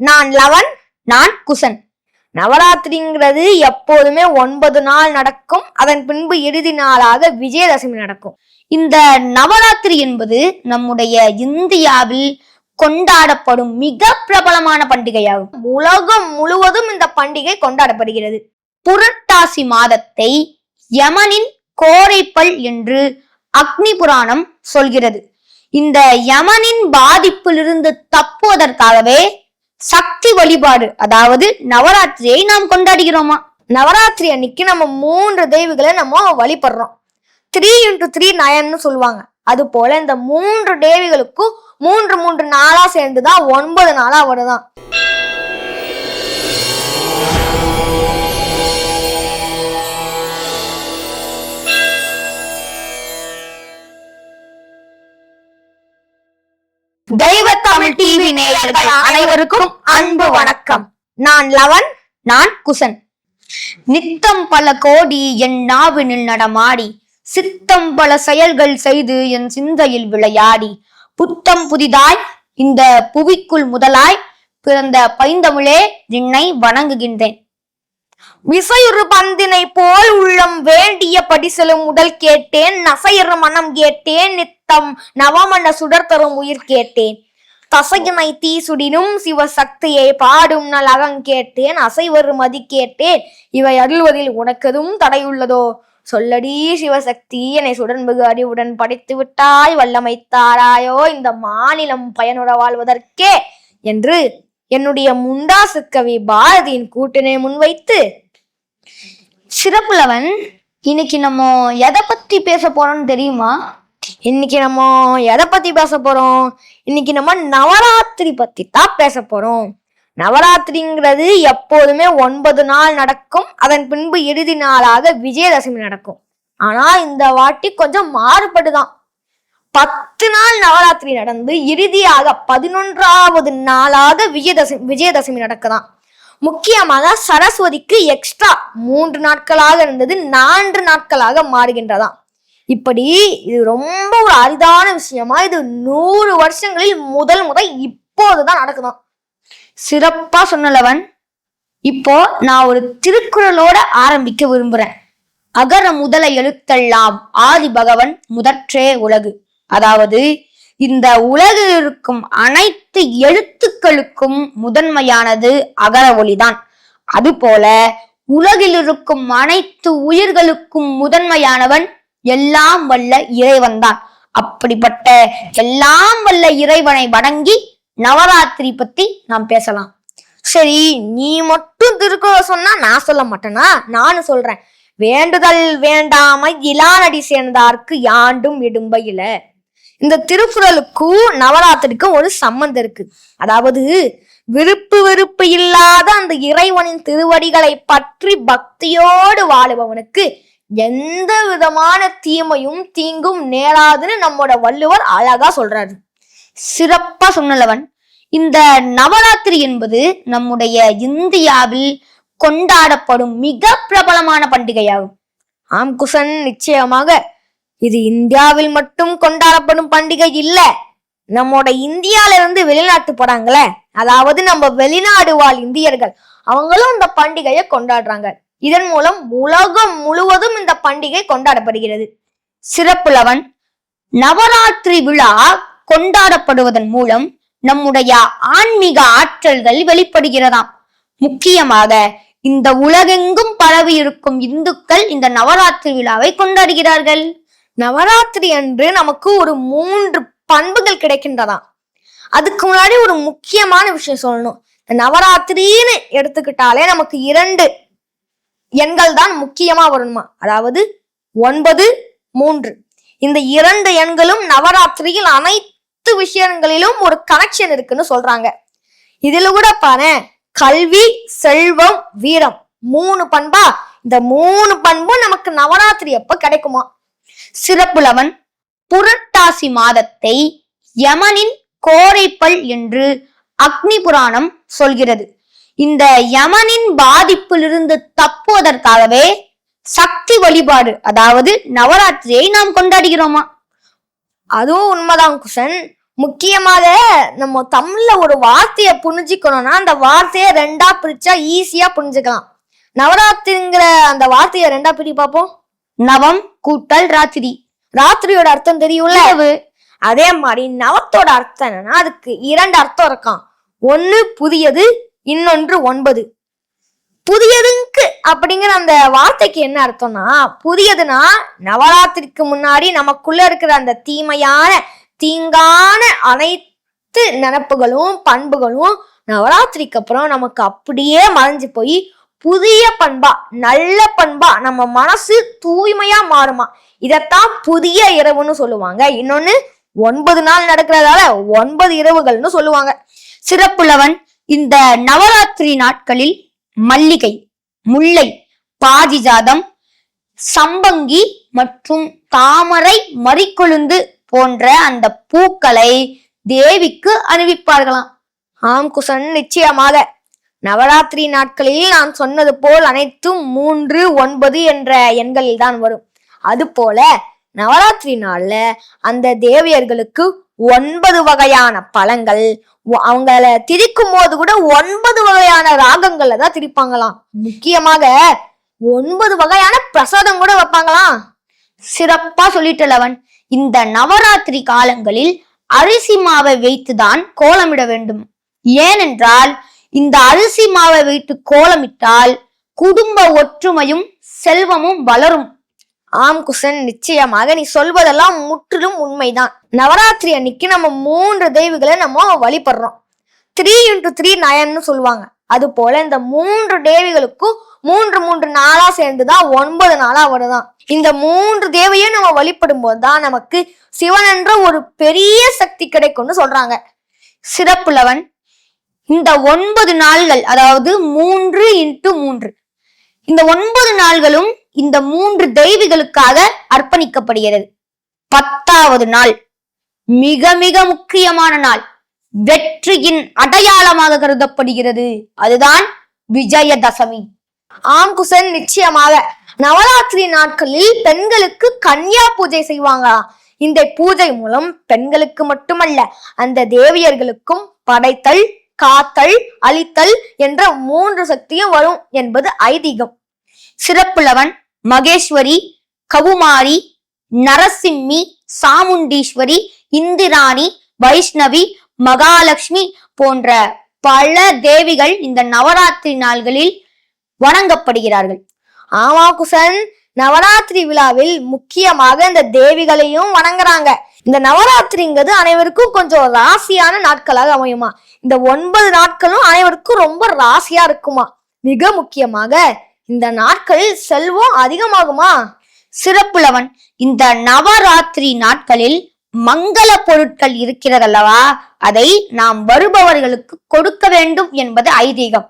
நான் லவன் நான் குசன். நவராத்திரிங்கிறது எப்போதுமே ஒன்பது நாள் நடக்கும். அதன் பின்பு இறுதி நாளாக விஜயதசமி நடக்கும். இந்த நவராத்திரி என்பது நம்முடைய இந்தியாவில் கொண்டாடப்படும் மிக பிரபலமான பண்டிகையாகும். உலகம் முழுவதும் இந்த பண்டிகை கொண்டாடப்படுகிறது. புரட்டாசி மாதத்தை யமனின் கோரைப்பல் என்று அக்னி புராணம் சொல்கிறது. இந்த யமனின் பாதிப்பிலிருந்து தப்புவதற்காகவே சக்தி வழிபாடு. அதாவது நவராத்திரியை நாம் கொண்டாடுகிறோமா? நவராத்திரி அன்னைக்கு நம்ம மூன்று தெய்வங்களை நம்ம வழிபடுறோம். த்ரீ இன்ட்டு த்ரீ நயன்னு சொல்லுவாங்க. அது போல இந்த மூன்று தேவிகளுக்கும் மூன்று மூன்று நாளா சேர்ந்துதான் ஒன்பது நாளா வருதான் தெய்வ தமிழ் டிவி நேயர்கள் அனைவருக்கும் அன்பு வணக்கம். நான் லவன் நான் குசன். நித்தம் பல கோடி என் நாவினில் நடமாடி சித்தம் பல செயல்கள் செய்து என் சிந்தையில் விளையாடி. புத்தம் புதிதாய் இந்த புவிக்குள் முதலாய் பிறந்த பைந்தமிழே நின்னை வணங்குகின்றேன். விசையுறு பந்தினை போல் உள்ளம் வேண்டிய படிசலும் உடல் கேட்டேன் நசையுறு மனம் கேட்டேன் நித்தம் நவமன சுடர் தரும் உயிர் கேட்டேன். தசையினை தீ சுடினும் சிவசக்தியை பாடும் நல் அகம் கேட்டேன் அசைவரு மதி கேட்டேன் இவை அருள்வதில் உனக்கெதும் தடையுள்ளதோ? சொல்லடி சிவசக்தி என்னை சுடன்பகு அறிவுடன் படைத்து விட்டாய் வல்லமைத்தாராயோ இந்த மாநிலம் பயனுற வாழ்வதற்கே? என்று என்னுடைய முண்டாசு கவி பாரதியின் கூட்டினை முன்வைத்து சிறப்புலவன் இன்னைக்கு நம்ம எதை பத்தி பேச போறோம்னு தெரியுமா? இன்னைக்கு நம்ம எதை பத்தி பேச போறோம்? இன்னைக்கு நம்ம நவராத்திரி பத்தி தான் பேச போறோம். நவராத்திரிங்கிறது எப்போதுமே ஒன்பது நாள் நடக்கும். அதன் பின்பு இறுதி நாளாக விஜயதசமி நடக்கும். ஆனா இந்த வாட்டி கொஞ்சம் மாறுபடுதான். பத்து நாள் நவராத்திரி நடந்து இறுதியாக பதினொன்றாவது நாளாக விஜயதசமி விஜயதசமி நடக்குதான். முக்கியமாக சரஸ்வதிக்கு எக்ஸ்ட்ரா மூன்று நாட்களாக இருந்தது நான்கு நாட்களாக மாறுகின்றதாம். இப்படி இது ரொம்ப ஒரு அரிதான விஷயமா இது நூறு வருஷங்களில் முதல் முதல் இப்போதுதான் நடக்குதாம் சிறப்பா சொன்னலவன் இப்போ நான் ஒரு திருக்குறளோட ஆரம்பிக்க விரும்புறேன். அகர முதல எழுத்தெல்லாம் ஆதி பகவன் முதற்றே உலகு. அதாவது இந்த உலகில் இருக்கும் அனைத்து எழுத்துக்களுக்கும் முதன்மையானது அகர ஒளிதான். அதுபோல உலகில் இருக்கும் அனைத்து உயிர்களுக்கும் முதன்மையானவன் எல்லாம் வல்ல இறைவன்தான். அப்படிப்பட்ட எல்லாம் வல்ல இறைவனை வணங்கி நவராத்திரி பத்தி நாம் பேசலாம். சரி நீ மட்டும் திருக்குறள் சொன்னா நான் சொல்ல மாட்டேனா? நானும் சொல்றேன். வேண்டுதல் வேண்டாமை இலானடி சேர்ந்தார்க்கு யாண்டும் இடும்பையில இந்த திருக்குறளுக்கும் நவராத்திரிக்கும் ஒரு சம்பந்தம் இருக்கு. அதாவது விருப்பு வெறுப்பு இல்லாத அந்த இறைவனின் திருவடிகளை பற்றி பக்தியோடு வாழுபவனுக்கு எந்த விதமான தீமையும் தீங்கும் நேராதுன்னு நம்மோட வள்ளுவர் அழகா சொல்றாரு. சிறப்பா சொன்னலவன். இந்த நவராத்திரி என்பது நம்முடைய இந்தியாவில் கொண்டாடப்படும் மிக பிரபலமான பண்டிகையாகும். ஆம் குசன் நிச்சயமாக இது இந்தியாவில் மட்டும் கொண்டாடப்படும் பண்டிகை இல்ல. நம்மோட இந்தியால இருந்து வெளிநாட்டு போறாங்களே. அதாவது நம்ம வெளிநாடு வாழ் இந்தியர்கள் அவங்களும் இந்த பண்டிகையை கொண்டாடுறாங்க. இதன் மூலம் உலகம் முழுவதும் இந்த பண்டிகை கொண்டாடப்படுகிறது. சிறப்புலவன் நவராத்திரி விழா கொண்டாடப்படுவதன் மூலம் நம்முடைய ஆன்மீக ஆற்றல்கள் வெளிப்படுகிறதாம். முக்கியமாக இந்த உலகெங்கும் பரவி இருக்கும் இந்துக்கள் இந்த நவராத்திரி விழாவை கொண்டாடுகிறார்கள். நவராத்திரி அன்று நமக்கு ஒரு மூன்று பண்புகள் கிடைக்கின்றதாம். அதுக்கு முன்னாடி ஒரு முக்கியமான விஷயம் சொல்லணும். இந்த நவராத்திரின்னு எடுத்துக்கிட்டாலே நமக்கு இரண்டு எண்கள் தான் முக்கியமா வரணுமா? அதாவது ஒன்பது மூன்று. இந்த இரண்டு எண்களும் நவராத்திரியில் அனைத்து விஷயங்களிலும் ஒரு கனெக்ஷன் இருக்குன்னு சொல்றாங்க. இதுல கூட பாரு கல்வி செல்வம் வீரம். மூணு பண்பா? இந்த மூணு பண்பும் நமக்கு நவராத்திரி அப்ப கிடைக்குமா? சிறப்புலவன் புரட்டாசி மாதத்தை யமனின் கோரைப்பல் என்று அக்னி புராணம் சொல்கிறது. இந்த யமனின் பாதிப்பிலிருந்து தப்புவதற்காகவே சக்தி வழிபாடு அதாவது நவராத்திரியை நாம் கொண்டாடுகிறோமா? அதுவும் உண்மைதான் குஷன் முக்கியமாக நம்ம தமிழ்ல ஒரு வார்த்தையை புரிஞ்சுக்கணும்னா அந்த வார்த்தையை ரெண்டா பிரிச்சா ஈஸியா புரிஞ்சுக்கலாம். நவராத்திரிங்கிற அந்த வார்த்தையை ரெண்டா பிரி பார்ப்போம் நவம் கூட்டல் ராத்திரி. ராத்திரியோட அர்த்தம் தெரியும்ல? அதே மாதிரி நவத்தோட அர்த்தம் என்னன்னா அதுக்கு இரண்டு அர்த்தம் இருக்காம். ஒண்ணு புதியது இன்னொன்று ஒன்பது. புதியதுக்கு அப்படிங்கிற அந்த வார்த்தைக்கு என்ன அர்த்தம்னா புதியதுன்னா நவராத்திரிக்கு முன்னாடி நமக்குள்ள இருக்கிற அந்த தீமையான தீங்கான அனைத்து நினப்புகளும் பண்புகளும் நவராத்திரிக்கு அப்புறம் நமக்கு அப்படியே மறைஞ்சு போய் புதிய பண்பா நல்ல பண்பா நம்ம மனசு தூய்மையா மாறுமா. இதத்தான் புதிய இரவுன்னு சொல்லுவாங்க. இன்னொன்னு ஒன்பது நாள் நடக்கிறதால ஒன்பது இரவுகள்னு சொல்லுவாங்க. சிறப்புள்ளவன் இந்த நவராத்திரி நாட்களில் மல்லிகை முல்லை பாரிஜாதம் சம்பங்கி மற்றும் தாமரை மறிக்கொழுந்து போன்ற அந்த பூக்களை தேவிக்கு அணிவிப்பார்களாம். ஆம் குசன் நிச்சயமாக. நவராத்திரி நாட்களில் நான் சொன்னது போல் அனைத்தும் மூன்று ஒன்பது என்ற எண்களில் தான் வரும். அதுபோல நவராத்திரி நாள்ல அந்த தேவியர்களுக்கு ஒன்பது வகையான பழங்கள் அவங்கள திரிக்கும் போது கூட ஒன்பது வகையான ராகங்கள்ல தான் திரிப்பாங்களாம். முக்கியமாக ஒன்பது வகையான பிரசாதம் கூட வைப்பாங்களாம். சிறப்பா சொல்லிட்டலவன் இந்த நவராத்திரி காலங்களில் அரிசி மாவை வைத்துதான் கோலமிட வேண்டும். ஏனென்றால் இந்த அரிசி மாவை வைத்து கோலமிட்டால் குடும்ப ஒற்றுமையும் செல்வமும் வளரும். ஆம் குசன் நிச்சயமாக நீ சொல்வதெல்லாம் முற்றிலும் உண்மைதான். நவராத்திரி அன்னைக்கு நம்ம மூன்று தெய்வங்களை நம்ம வழிபடுறோம். த்ரீ இன்ட்டு த்ரீ நயன்னு சொல்லுவாங்க. அது போல இந்த மூன்று தேவிகளுக்கும் மூன்று மூன்று நாளா சேர்ந்துதான் ஒன்பது நாளா வருதான். இந்த மூன்று தேவையும் நம்ம வழிபடும் போதுதான் நமக்கு சிவன் என்ற ஒரு பெரிய சக்தி கிடைக்கும்னு சொல்றாங்க. சிறப்புள்ளவன் இந்த ஒன்பது நாள்கள் அதாவது மூன்று இன்ட்டு மூன்று. இந்த ஒன்பது நாள்களும் இந்த மூன்று தெய்விகளுக்காக அர்ப்பணிக்கப்படுகிறது. பத்தாவது நாள் மிக மிக முக்கியமான நாள். வெற்றியின் அடையாளமாக கருதப்படுகிறது. அதுதான் விஜயதசமி. ஆம் குசன் நிச்சயமாக நவராத்திரி நாட்களில் பெண்களுக்கு கன்யா பூஜை செய்வாங்களாம் இந்த பூஜை மூலம் பெண்களுக்கு மட்டுமல்ல அந்த தேவியர்களுக்கும் படைத்தல் காத்தல் அழித்தல் என்ற மூன்று சக்தியும் வரும் என்பது ஐதீகம். சிறப்புலவன் மகேஸ்வரி கவுமாரி நரசிம்மி சாமுண்டீஸ்வரி இந்திராணி வைஷ்ணவி மகாலட்சுமி போன்ற பல தேவிகள் இந்த நவராத்திரி நாள்களில் வணங்கப்படுகிறார்கள். ஆமா குசன் நவராத்திரி விழாவில் முக்கியமாக இந்த தேவிகளையும் வணங்குறாங்க. இந்த நவராத்திரிங்கிறது அனைவருக்கும் கொஞ்சம் ராசியான நாட்களாக அமையுமா? இந்த ஒன்பது நாட்களும் அனைவருக்கும் ரொம்ப ராசியா இருக்குமா? மிக முக்கியமாக இந்த நாட்களில் செல்வம் அதிகமாகுமா? சிறப்புலவன் இந்த நவராத்திரி நாட்களில் மங்கள பொருட்கள் இருக்கிறதல்லவா? அதை நாம் வருபவர்களுக்கு கொடுக்க வேண்டும் என்பது ஐதீகம்.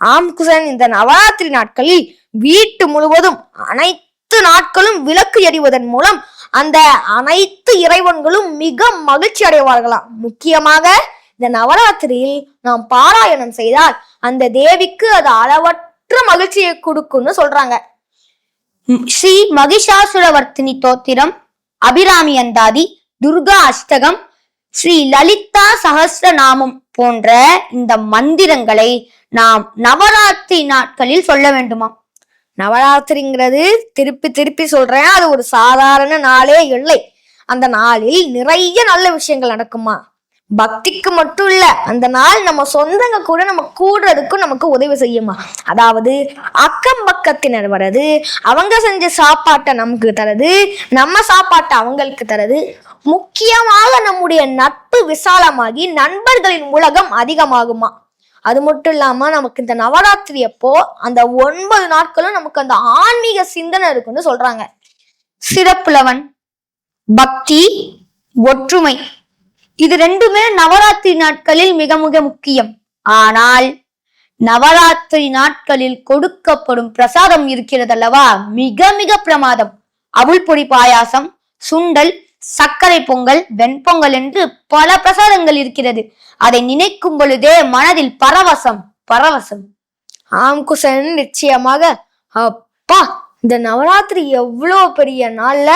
ஆம் குசன் இந்த நவராத்திரி நாட்களில் வீட்டு முழுவதும் அனைத்து நாட்களும் விளக்கு எறிவதன் மூலம் அந்த அனைத்து இறைவன்களும் மிக மகிழ்ச்சி அடைவார்களாம். முக்கியமாக இந்த நவராத்திரியில் நாம் பாராயணம் செய்தால் அந்த தேவிக்கு அது அளவற்ற மகிழ்ச்சியை கொடுக்கும்னு சொல்றாங்க. ஸ்ரீ மகிஷாசுரவர்த்தினி தோத்திரம் அபிராமி அந்தாதி துர்கா அஷ்டகம் ஸ்ரீ லலிதா சஹஸ்ரநாமம் போன்ற இந்த மந்திரங்களை நாம் நவராத்திரி நாட்களில் சொல்ல வேண்டுமா நவராத்திரிங்கிறது திருப்பி திருப்பி சொல்றேன். அது ஒரு சாதாரண நாளே இல்லை. அந்த நாளில் நிறைய நல்ல விஷயங்கள் நடக்குமா? பக்திக்கு மட்டும் இல்ல அந்த நாள் நம்ம சொந்தங்க கூட நம்ம கூடுறதுக்கும் நமக்கு உதவி செய்யுமா? அதாவது அக்கம் பக்கத்தினர் வர்றது அவங்க செஞ்ச சாப்பாட்டை நமக்கு தரது நம்ம சாப்பாட்டை அவங்களுக்கு தரது முக்கியமாக நம்முடைய நட்பு விசாலமாகி நண்பர்களின் உலகம் அதிகமாகுமா? அது மட்டும் இல்லாம நமக்கு இந்த நவராத்திரி அப்போ அந்த ஒன்பது நாட்களும் நமக்கு அந்த ஆன்மீக சிந்தனை இருக்குன்னு சொல்றாங்க. சிறப்புலவன் பக்தி ஒற்றுமை. இது ரெண்டுமே நவராத்திரி நாட்களில் மிக மிக முக்கியம். ஆனால் நவராத்திரி நாட்களில் கொடுக்கப்படும் பிரசாதம் இருக்கிறது அல்லவா மிக மிக பிரமாதம். அவுள் பொடி பாயாசம் சுண்டல் சர்க்கரை பொங்கல் வெண்பொங்கல் என்று பல பிரசாதங்கள் இருக்கிறது. அதை நினைக்கும் பொழுதே மனதில் பரவசம் பரவசம். ஆம் குசன் நிச்சயமாக. அப்பா இந்த நவராத்திரி எவ்வளோ பெரிய நாள்ல?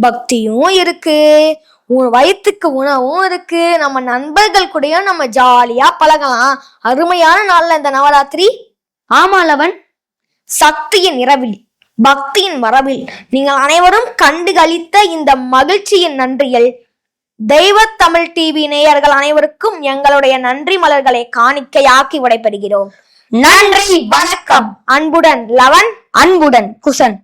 பக்தியும் இருக்கு. உன் வயிற்றுக்கு உணவும் இருக்கு. நம்ம நண்பர்கள் கூடயும் நம்ம ஜாலியா பழகலாம். அருமையான நாள்ல இந்த நவராத்திரி. ஆமா லவன் சக்தியின் இரவிழி பக்தியின் வரவில் நீங்கள் அனைவரும் கண்டுகளித்த இந்த மகிழ்ச்சியின் நன்றியில் தெய்வ தமிழ் டிவி நேயர்கள் அனைவருக்கும் எங்களுடைய நன்றி மலர்களை காணிக்கையாக்கி விடைபெறுகிறோம். நன்றி வணக்கம். அன்புடன் லவன் அன்புடன் குசன்